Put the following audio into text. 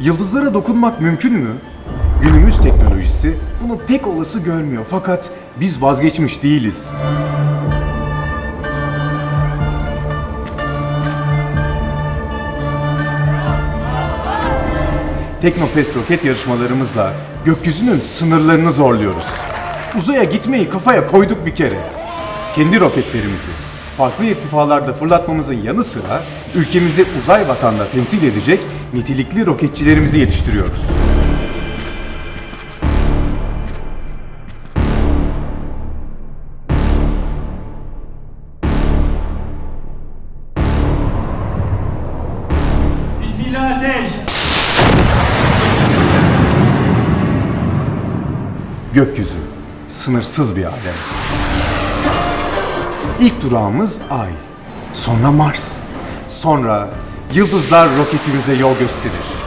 Yıldızlara dokunmak mümkün mü? Günümüz teknolojisi bunu pek olası görmüyor fakat biz vazgeçmiş değiliz. Teknofest roket yarışmalarımızla gökyüzünün sınırlarını zorluyoruz. Uzaya gitmeyi kafaya koyduk bir kere. Kendi roketlerimizi farklı irtifalarda fırlatmamızın yanı sıra ülkemizi uzay vatanda temsil edecek nitelikli roketçilerimizi yetiştiriyoruz. Bismillah ateş. Gökyüzü, sınırsız bir alem. İlk durağımız Ay, sonra Mars, sonra yıldızlar roketimize yol gösterir.